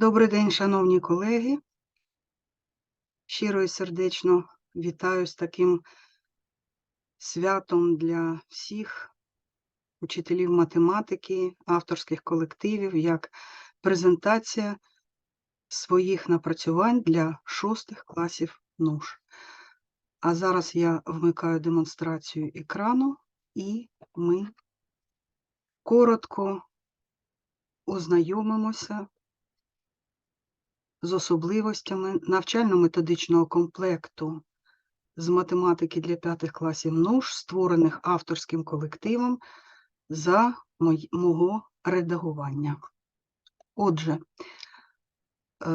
Добрий день, шановні колеги. Щиро і сердечно вітаю з таким святом для всіх учителів математики, авторських колективів, як презентація своїх напрацювань для шостих класів НУШ. А зараз я вмикаю демонстрацію екрану і ми коротко ознайомимося з особливостями навчально-методичного комплекту з математики для п'ятих класів НУШ, створених авторським колективом за мого редагування. Отже, е,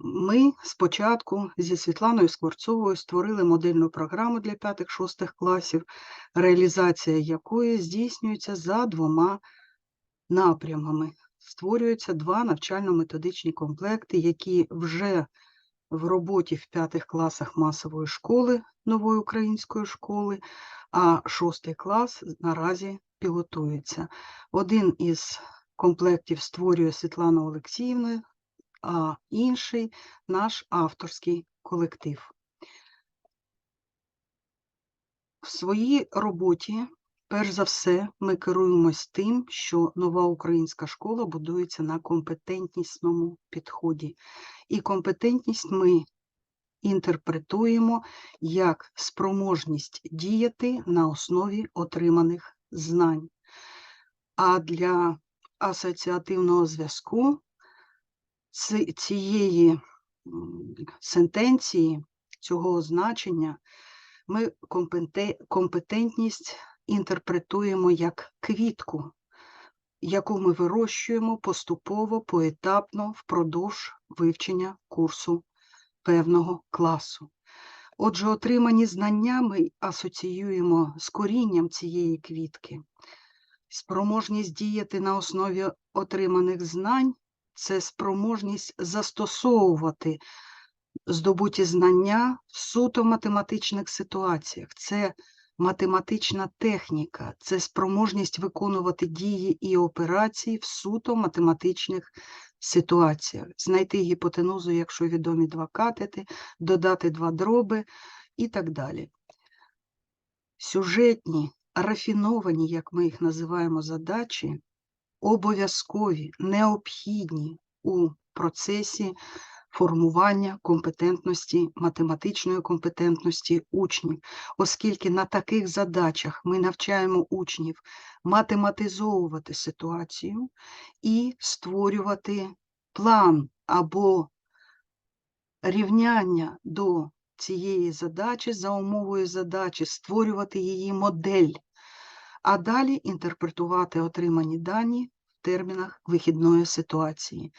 ми спочатку зі Світланою Скворцовою створили модельну програму для п'ятих-шостих класів, реалізація якої здійснюється за двома напрямами. Створюються два навчально-методичні комплекти, які вже в роботі в п'ятих класах масової школи нової української школи, а шостий клас наразі пілотується. Один із комплектів створює Світлана Олексіївна, а інший наш авторський колектив. В своїй роботі, перш за все, ми керуємось тим, що нова українська школа будується на компетентнісному підході. І компетентність ми інтерпретуємо як спроможність діяти на основі отриманих знань. А для асоціативного зв'язку цієї сентенції, цього значення, ми компетентність інтерпретуємо як квітку, яку ми вирощуємо поступово, поетапно впродовж вивчення курсу певного класу. Отже, отримані знання ми асоціюємо з корінням цієї квітки. Спроможність діяти на основі отриманих знань це спроможність застосовувати здобуті знання в суто математичних ситуаціях. Це математична техніка, це спроможність виконувати дії і операції в суто математичних ситуаціях, знайти гіпотенузу, якщо відомі два катети, додати два дроби і так далі. Сюжетні, рафіновані, як ми їх називаємо, задачі, обов'язкові, необхідні у процесі формування компетентності, математичної компетентності учнів, оскільки на таких задачах ми навчаємо учнів математизовувати ситуацію і створювати план або рівняння до цієї задачі за умовою задачі, створювати її модель, а далі інтерпретувати отримані дані в термінах вихідної ситуації.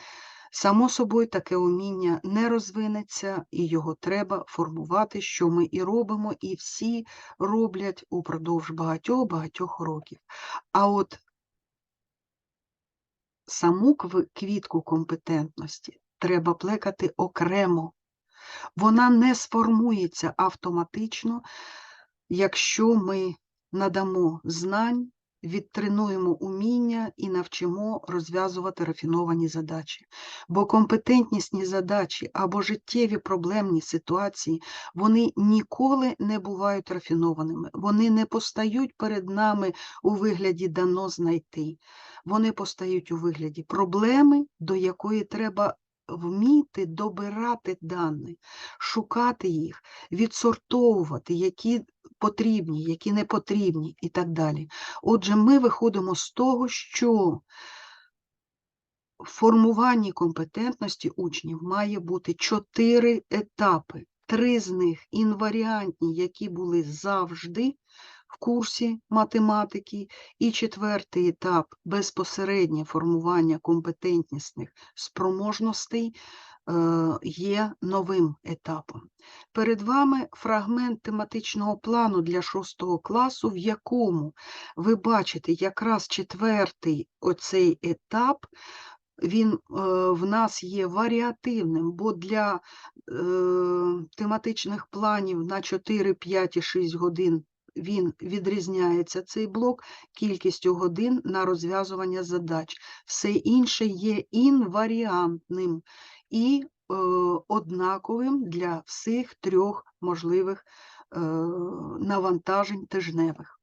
Само собою, таке уміння не розвинеться, і його треба формувати, що ми і робимо, і всі роблять упродовж багатьох-багатьох років. А от саму квітку компетентності треба плекати окремо. Вона не сформується автоматично, якщо ми надамо знань, відтренуємо уміння і навчимо розв'язувати рафіновані задачі. Бо компетентнісні задачі або життєві проблемні ситуації, вони ніколи не бувають рафінованими. Вони не постають перед нами у вигляді дано знайти. Вони постають у вигляді проблеми, до якої треба вміти добирати дані, шукати їх, відсортовувати, які потрібні, які не потрібні і так далі. Отже, ми виходимо з того, що в формуванні компетентності учнів має бути чотири етапи. Три з них інваріантні, які були завжди в курсі математики, і четвертий етап безпосереднє формування компетентнісних спроможностей е, є новим етапом. Перед вами фрагмент тематичного плану для шостого класу, в якому ви бачите якраз четвертий оцей етап, він е, в нас є варіативним, бо для е, тематичних планів на 4, 5 і 6 годин він відрізняється, цей блок, кількістю годин на розв'язування задач. Все інше є інваріантним і е, однаковим для всіх трьох можливих е, навантажень тижневих.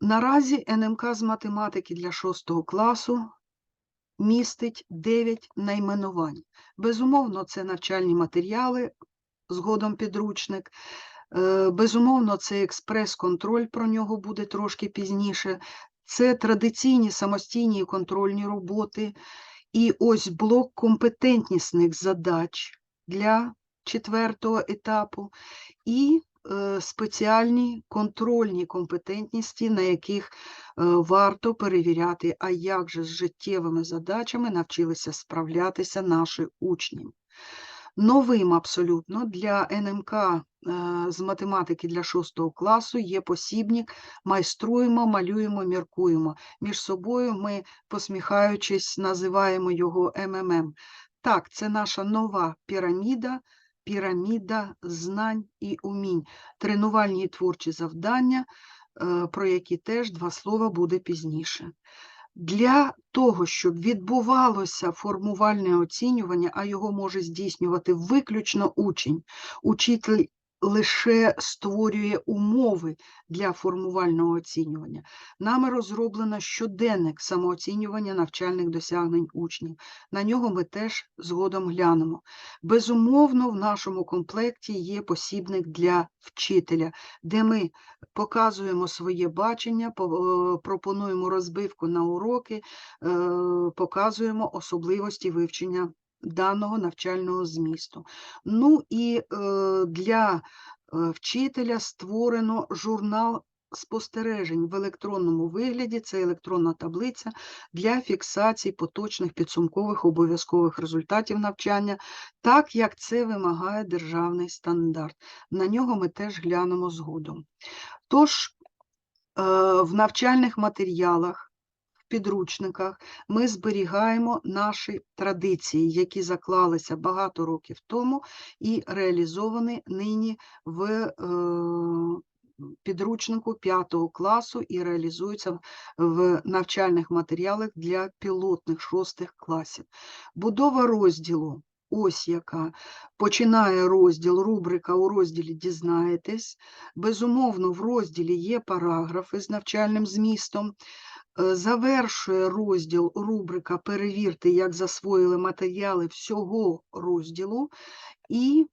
Наразі НМК з математики для 6 класу містить 9 найменувань. Безумовно, це навчальні матеріали, згодом підручник. Е, Безумовно, це експрес-контроль, про нього буде трошки пізніше. Це традиційні самостійні і контрольні роботи. І ось блок компетентнісних задач для четвертого етапу і е, спеціальні контрольні компетентності, на яких е, варто перевіряти, а як же з життєвими задачами навчилися справлятися наші учні. Новим абсолютно для НМК е, з математики для 6 класу є посібник Майструємо, малюємо, міркуємо. Між собою ми, посміхаючись, називаємо його МММ. Так, це наша нова піраміда, піраміда знань і умінь, тренувальні і творчі завдання, е, про які теж два слова буде пізніше. Для того, щоб відбувалося формувальне оцінювання, а його може здійснювати виключно учень, учитель лише створює умови для формувального оцінювання. Нами розроблено щоденник самооцінювання навчальних досягнень учнів. На нього ми теж згодом глянемо. Безумовно, в нашому комплекті є посібник для вчителя, де ми показуємо своє бачення, е, пропонуємо розбивку на уроки, е, показуємо особливості вивчення даного навчального змісту. Ну і е, для е, вчителя створено журнал спостережень в електронному вигляді, це електронна таблиця для фіксації поточних підсумкових обов'язкових результатів навчання, так як це вимагає державний стандарт. На нього ми теж глянемо згодом. Тож, е, в навчальних матеріалах підручниках ми зберігаємо наші традиції, які заклалися багато років тому і реалізовані нині в е, підручнику 5 класу і реалізуються в- навчальних матеріалах для пілотних 6 класів. Будова розділу. Ось яка починає розділ, рубрика у розділі Дізнаєтесь. Безумовно, в розділі є параграфи з навчальним змістом. Е, Завершує розділ рубрика Перевірте, як засвоїли матеріали всього розділу. І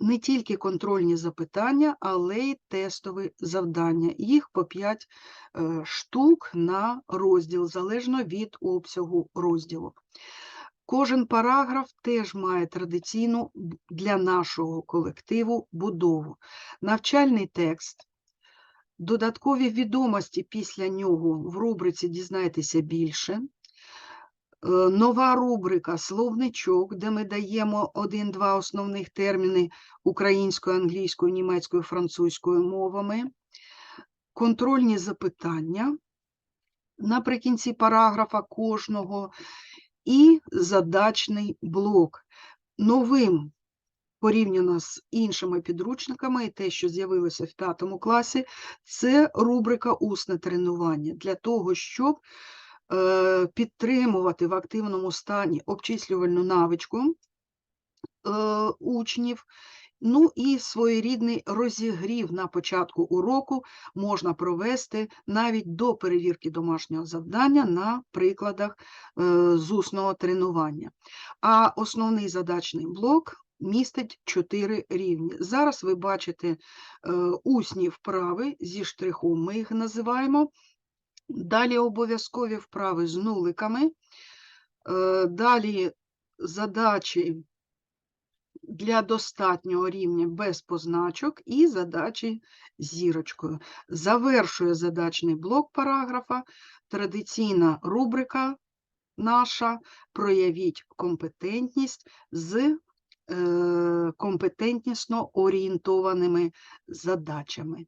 не тільки контрольні запитання, але й тестові завдання. Їх по 5 штук на розділ, залежно від обсягу розділу. Кожен параграф теж має традиційну для нашого колективу будову. Навчальний текст, додаткові відомості після нього в рубриці Дізнайтеся більше. Е, Нова рубрика Словничок, де ми даємо один-два основних терміни українською, англійською, німецькою, французькою мовами. Контрольні запитання наприкінці параграфа кожного і задачний блок. Новим порівняно з іншими підручниками і те, що з'явилося в п'ятому класі, це рубрика Усне тренування для того, щоб е, підтримувати в активному стані обчислювальну навичку е, учнів. Ну і своєрідний розігрів на початку уроку можна провести навіть до перевірки домашнього завдання на прикладах е, з усного тренування. А основний задачний блок містить 4 рівні. Зараз ви бачите е, усні вправи зі штрихом, ми їх називаємо. Далі обов'язкові вправи з нуликами. Е, Далі задачі для достатнього рівня без позначок і задачі зірочкою. Завершує задачний блок параграфа традиційна рубрика наша «Проявіть компетентність» з компетентнісно орієнтованими задачами.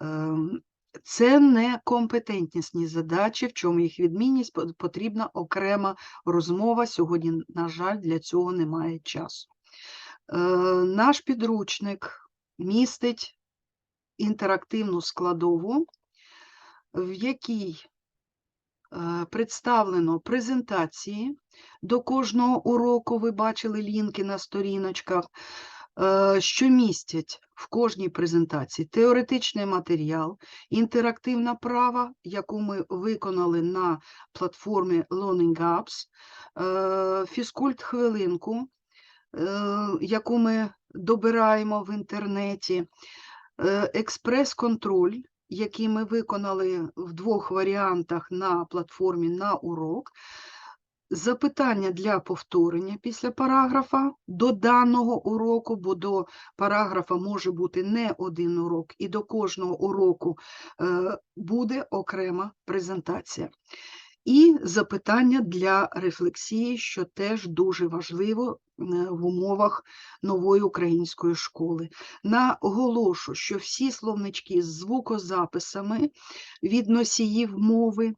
Ем, Це не компетентнісні задачі, в чому їх відмінність, потрібна окрема розмова. Сьогодні, на жаль, для цього немає часу. Е, Наш підручник містить інтерактивну складову, в якій е, представлено презентації до кожного уроку. Ви бачили лінки на сторіночках, е, що містять в кожній презентації теоретичний матеріал, інтерактивна права, яку ми виконали на платформі Learning Apps, е, фізкульт-хвилинку, е, яку ми добираємо в інтернеті, е, експрес-контроль, який ми виконали в двох варіантах на платформі на урок, запитання для повторення після параграфа до даного уроку, бо до параграфа може бути не один урок, і до кожного уроку е, буде окрема презентація. І запитання для рефлексії, що теж дуже важливо в умовах нової української школи. Наголошу, що всі словнички з звукозаписами від носіїв мови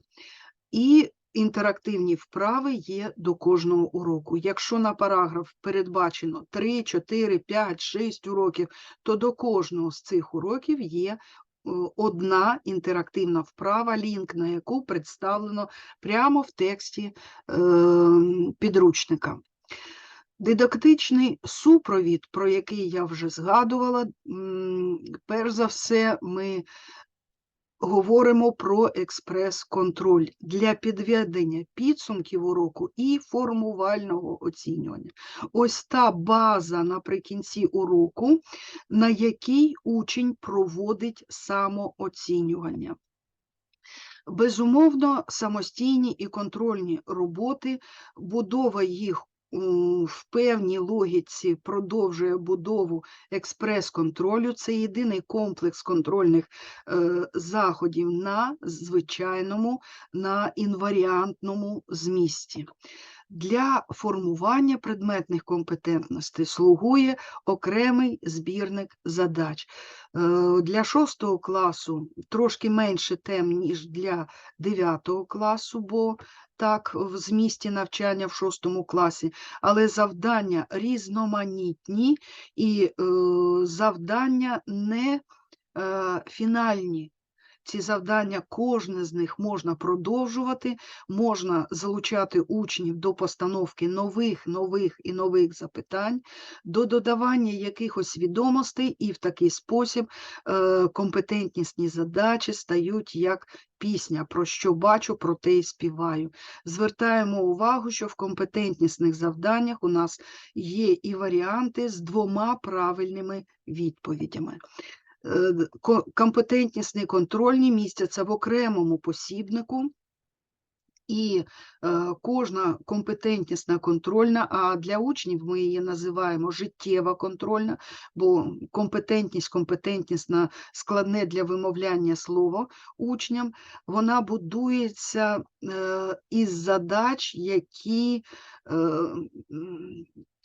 і інтерактивні вправи є до кожного уроку. Якщо на параграф передбачено 3, 4, 5, 6 уроків, то до кожного з цих уроків є одна інтерактивна вправа, лінк на яку представлено прямо в тексті е, підручника. Дидактичний супровід, про який я вже згадувала, перш за все, ми говоримо про експрес-контроль для підведення підсумків уроку і формувального оцінювання. Ось та база наприкінці уроку, на якій учень проводить самооцінювання. Безумовно, самостійні і контрольні роботи, будова їх в певній логіці продовжує будову експрес-контролю. Це єдиний комплекс контрольних е, заходів на звичайному, на інваріантному змісті. Для формування предметних компетентностей слугує окремий збірник задач. Е, Для шостого класу трошки менше тем, ніж для дев'ятого класу, бо так в змісті навчання в шостому класі, але завдання різноманітні і е, завдання не е, фінальні. Ці завдання, кожне з них можна продовжувати, можна залучати учнів до постановки нових, нових і нових запитань, до додавання якихось відомостей, і в такий спосіб е, компетентнісні задачі стають як пісня, про що бачу, про те і співаю. Звертаємо увагу, що в компетентнісних завданнях у нас є і варіанти з двома правильними відповідями. Д- ко- компетентнісні контрольні містяться в окремому посібнику, і е, кожна компетентнісна контрольна, а для учнів ми її називаємо життєва контрольна, бо компетентність, компетентнісна складне для вимовляння слово учням, вона будується е, із задач, які е,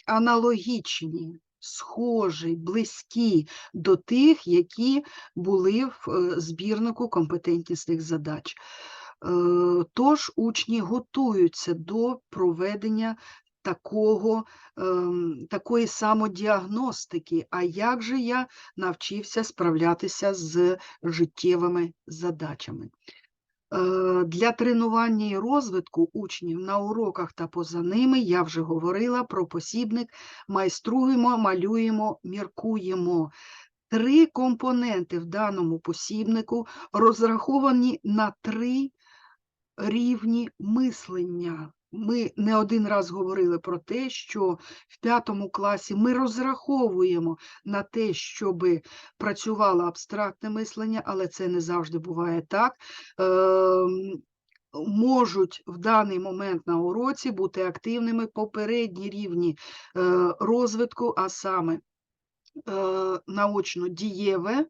аналогічні, схожі, близькі до тих, які були в е, збірнику компетентнісних задач. Е, Тож учні готуються до проведення такого, ем, такої самодіагностики. А як же я навчився справлятися з життєвими задачами? Е, Для тренування і розвитку учнів на уроках та поза ними я вже говорила про посібник майструємо, малюємо, міркуємо. Три компоненти в даному посібнику розраховані на три рівні мислення. Ми не один раз говорили про те, що в п'ятому класі ми розраховуємо на те, щоб працювало абстрактне мислення, але це не завжди буває так. Ем, Можуть в даний момент на уроці бути активними попередні рівні е, розвитку, а саме е, наочно дієве,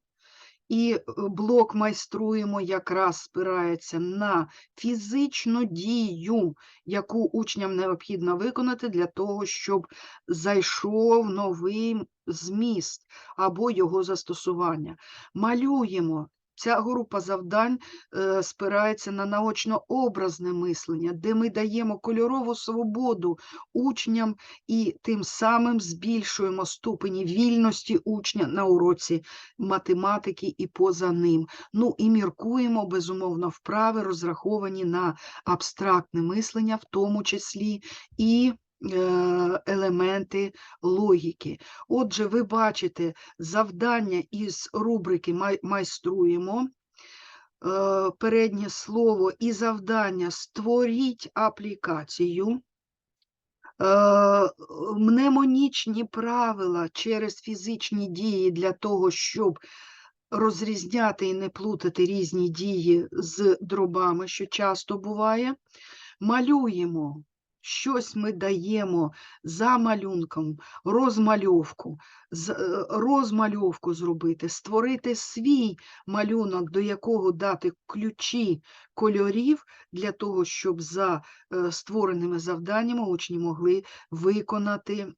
і е, блок майструємо якраз спирається на фізичну дію, яку учням необхідно виконати для того, щоб зайшов новий зміст або його застосування. Малюємо Ця група завдань е, спирається на наочно-образне мислення, де ми даємо кольорову свободу учням і тим самим збільшуємо ступені вільності учня на уроці математики і поза ним. Ну і міркуємо, безумовно, вправи, розраховані на абстрактне мислення, в тому числі і елементи логіки. Отже, ви бачите завдання із рубрики «Май- Майструємо. Е, Переднє слово і завдання створіть аплікацію. Е, Мнемонічні правила через фізичні дії для того, щоб розрізняти і не плутати різні дії з дробами, що часто буває. Малюємо. Щось ми даємо за малюнком, розмальовку, е, розмальовку зробити, створити свій малюнок, до якого дати ключі кольорів для того, щоб за е, створеними завданнями учні могли виконати е,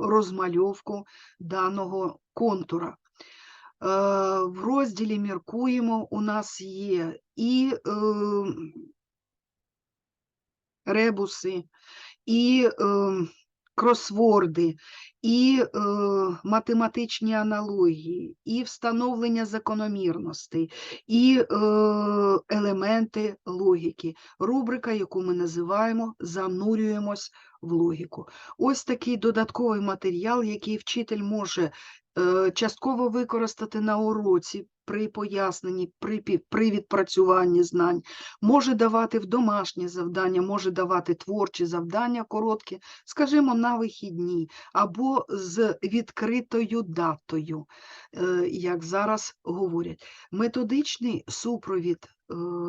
розмальовку даного контура. В розділі міркуємо у нас є і е, ребуси, і е, кросворди, і е, математичні аналогії, і встановлення закономірностей, і е, елементи логіки. Рубрика, яку ми називаємо Занурюємось в логіку. Ось такий додатковий матеріал, який вчитель може е, частково використати на уроці при поясненні, при, при відпрацюванні знань, може давати в домашні завдання, може давати творчі завдання короткі, скажімо, на вихідні, або з відкритою датою, е, як зараз говорять. Методичний супровід,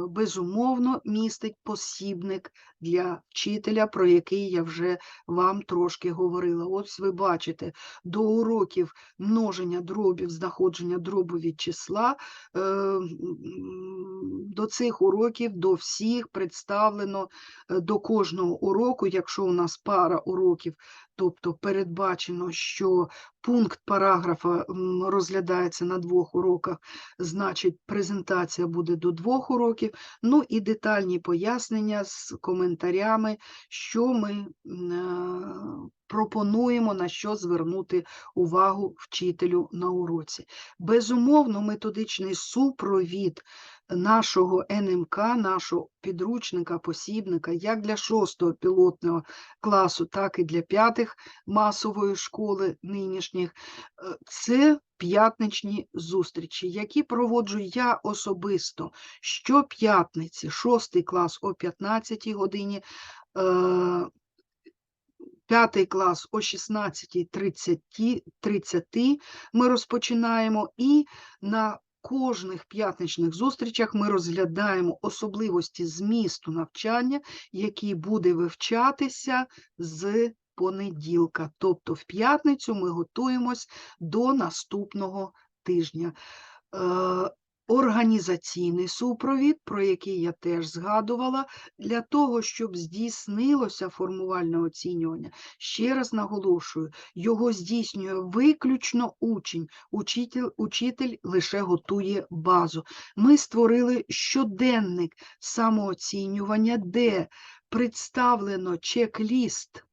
безумовно, містить посібник для вчителя, про який я вже вам трошки говорила. Ось ви бачите, до уроків множення дробів, знаходження дробу від числа, е, до цих уроків, до всіх представлено е, до кожного уроку, якщо у нас пара уроків, тобто передбачено, що пункт параграфа розглядається на двох уроках, значить презентація буде до двох уроків, ну і детальні пояснення з коментарями, що ми е, пропонуємо, на що звернути увагу вчителю на уроці. Безумовно, методичний супровід нашого НМК, нашого підручника, посібника, як для шостого пілотного класу, так і для п'ятих масової школи нинішніх, е, це п'ятничні зустрічі, які проводжу я особисто. Щоп'ятниці, шостий клас о 15 годині, е, П'ятий клас о 16.30 ми розпочинаємо, і на кожних п'ятничних зустрічах ми розглядаємо особливості змісту навчання, який буде вивчатися з понеділка. Тобто в п'ятницю ми готуємось до наступного тижня. Організаційний супровід, про який я теж згадувала, для того, щоб здійснилося формувальне оцінювання, ще раз наголошую, його здійснює виключно учень, учитель, учитель лише готує базу. Ми створили щоденник самооцінювання, де представлено чек-ліст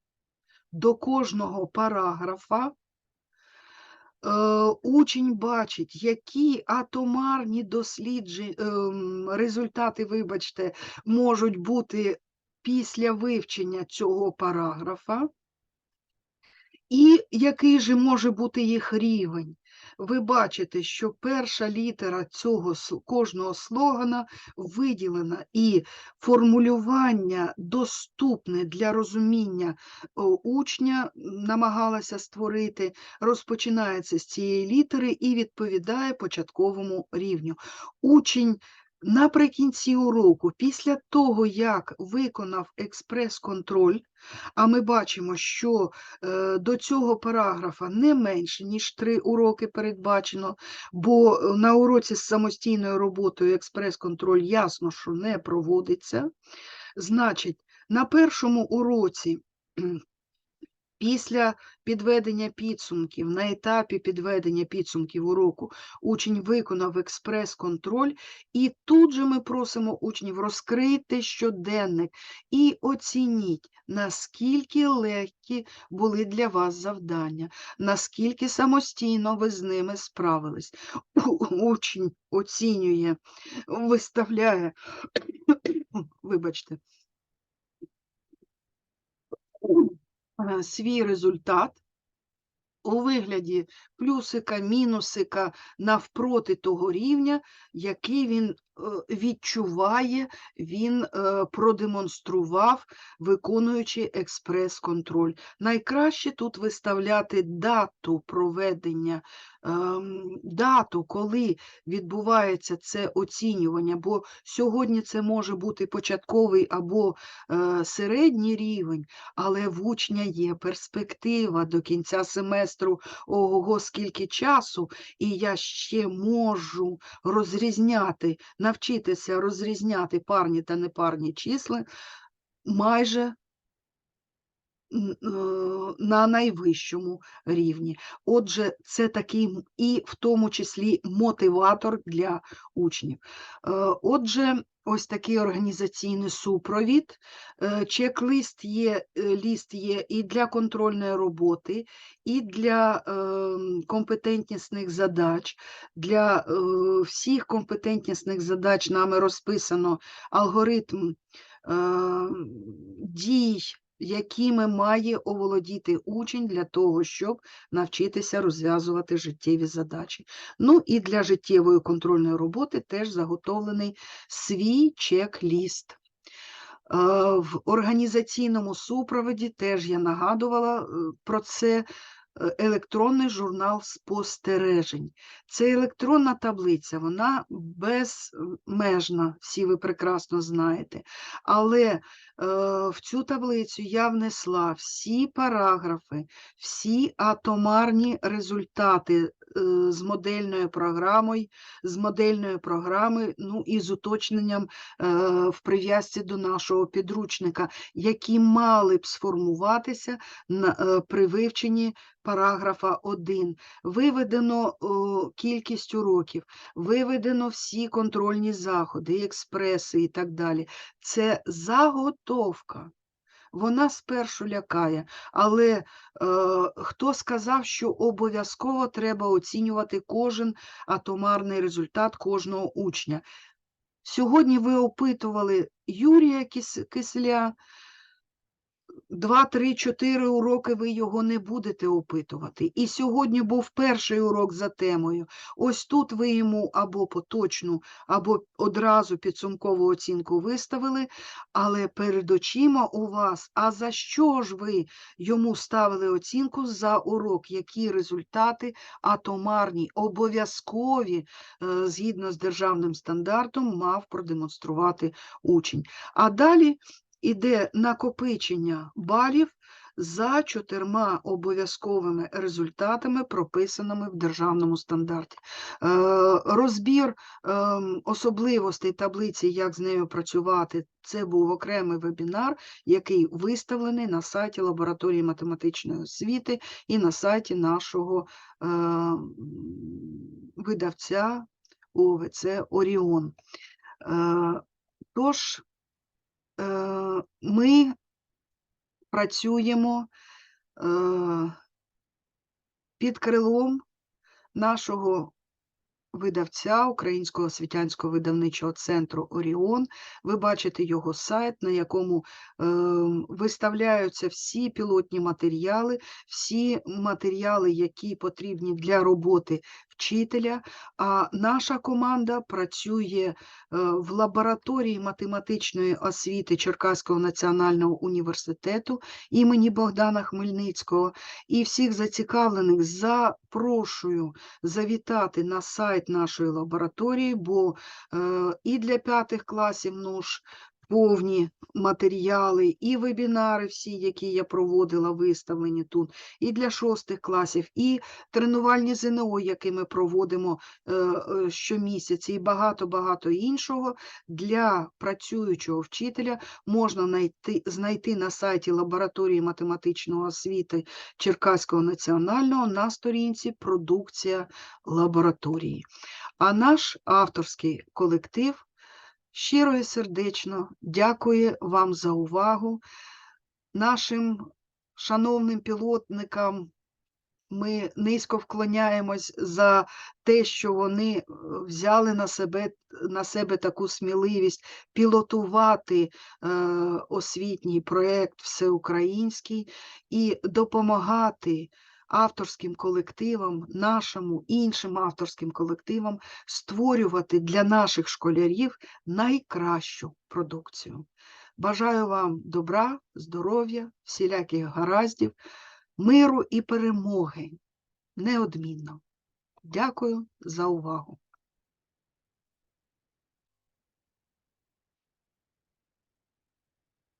до кожного параграфа. Учень бачить, які атомарні дослідження, результати, вибачте, можуть бути після вивчення цього параграфа, і який же може бути їх рівень. Ви бачите, що перша літера цього кожного слогана виділена, і формулювання доступне для розуміння учня намагалася створити, розпочинається з цієї літери і відповідає початковому рівню. Учень наприкінці уроку, після того, як виконав експрес-контроль, а ми бачимо, що е, до цього параграфа не менше, ніж три уроки передбачено, бо е, на уроці з самостійною роботою експрес-контроль ясно, що не проводиться. Значить, на першому уроці Після підведення підсумків, на етапі підведення підсумків уроку, учень виконав експрес-контроль, і тут же ми просимо учнів розкрити щоденник і оцініть, наскільки легкі були для вас завдання, наскільки самостійно ви з ними справились. Учень оцінює, виставляє, вибачте, свій результат у вигляді плюсика, мінусика навпроти того рівня, який він е, відчуває, він е, продемонстрував, виконуючи експрес-контроль. Найкраще тут виставляти дату проведення, дату, коли відбувається це оцінювання, бо сьогодні це може бути початковий або е, середній рівень, але в учня є перспектива до кінця семестру, ого, скільки часу, і я ще можу розрізняти, навчитися розрізняти парні та непарні числа майже на найвищому рівні. Отже, це такий і в тому числі мотиватор для учнів. Е, Отже, ось такий організаційний супровід. Е, Чек-лист є, е, ліст є і для контрольної роботи, і для ем, компетентнісних задач. Для всіх компетентнісних задач нами розписано алгоритм е, дій, якими має оволодіти учень для того, щоб навчитися розв'язувати життєві задачі. Ну і для життєвої контрольної роботи теж заготовлений свій чек-ліст. Е, В організаційному супроводі теж я нагадувала е, про це електронний журнал спостережень. Це електронна таблиця, вона безмежна, всі ви прекрасно знаєте. Але е, в цю таблицю я внесла всі параграфи, всі атомарні результати е, з модельною програмою, з модельної програми, ну і з уточненням е, в прив'язці до нашого підручника, які мали б сформуватися на, е, при вивченні параграфа 1. Виведено кількість уроків, виведено всі контрольні заходи, експреси і так далі. Це заготовка вона спершу лякає, але е, хто сказав, що обов'язково треба оцінювати кожен атомарний результат кожного учня? Сьогодні ви опитували Юрія Кисля? 2, 3, 4 уроки ви його не будете опитувати. І сьогодні був перший урок за темою. Ось тут ви йому або поточну, або одразу підсумкову оцінку виставили, але перед очима у вас, а за що ж ви йому ставили оцінку за урок, які результати атомарні, обов'язкові, е, згідно з державним стандартом, мав продемонструвати учень. А далі іде накопичення балів за чотирма обов'язковими результатами, прописаними в державному стандарті. Е, Розбір ем, особливостей таблиці, як з нею працювати, це був окремий вебінар, який виставлений на сайті лабораторії математичної освіти і на сайті нашого е, видавця ОВЦ Оріон. Е, Тож, е, ми працюємо е, під крилом нашого видавця Українського освітянського видавничого центру Оріон. Ви бачите його сайт, на якому е, виставляються всі пілотні матеріали, всі матеріали, які потрібні для роботи вчителя. А наша команда працює е, в лабораторії математичної освіти Черкаського національного університету імені Богдана Хмельницького. І всіх зацікавлених запрошую завітати на сайт нашої лабораторії, бо е, і для п'ятих класів ну ж повні матеріали, і вебінари всі, які я проводила, виставлені тут, і для шостих класів, і тренувальні ЗНО, які ми проводимо е, е, щомісяця, і багато-багато іншого для працюючого вчителя можна знайти, знайти на сайті лабораторії математичної освіти Черкаського національного на сторінці Продукція лабораторії. А наш авторський колектив щиро і сердечно дякує вам за увагу. Нашим шановним пілотникам ми низько вклоняємось за те, що вони е, взяли на себе, на себе таку сміливість пілотувати е, освітній проєкт всеукраїнський і допомагати авторським колективам, нашому іншим авторським колективам створювати для наших школярів найкращу продукцію. Бажаю вам добра, здоров'я, всіляких гараздів, миру і перемоги неодмінно. Дякую за увагу.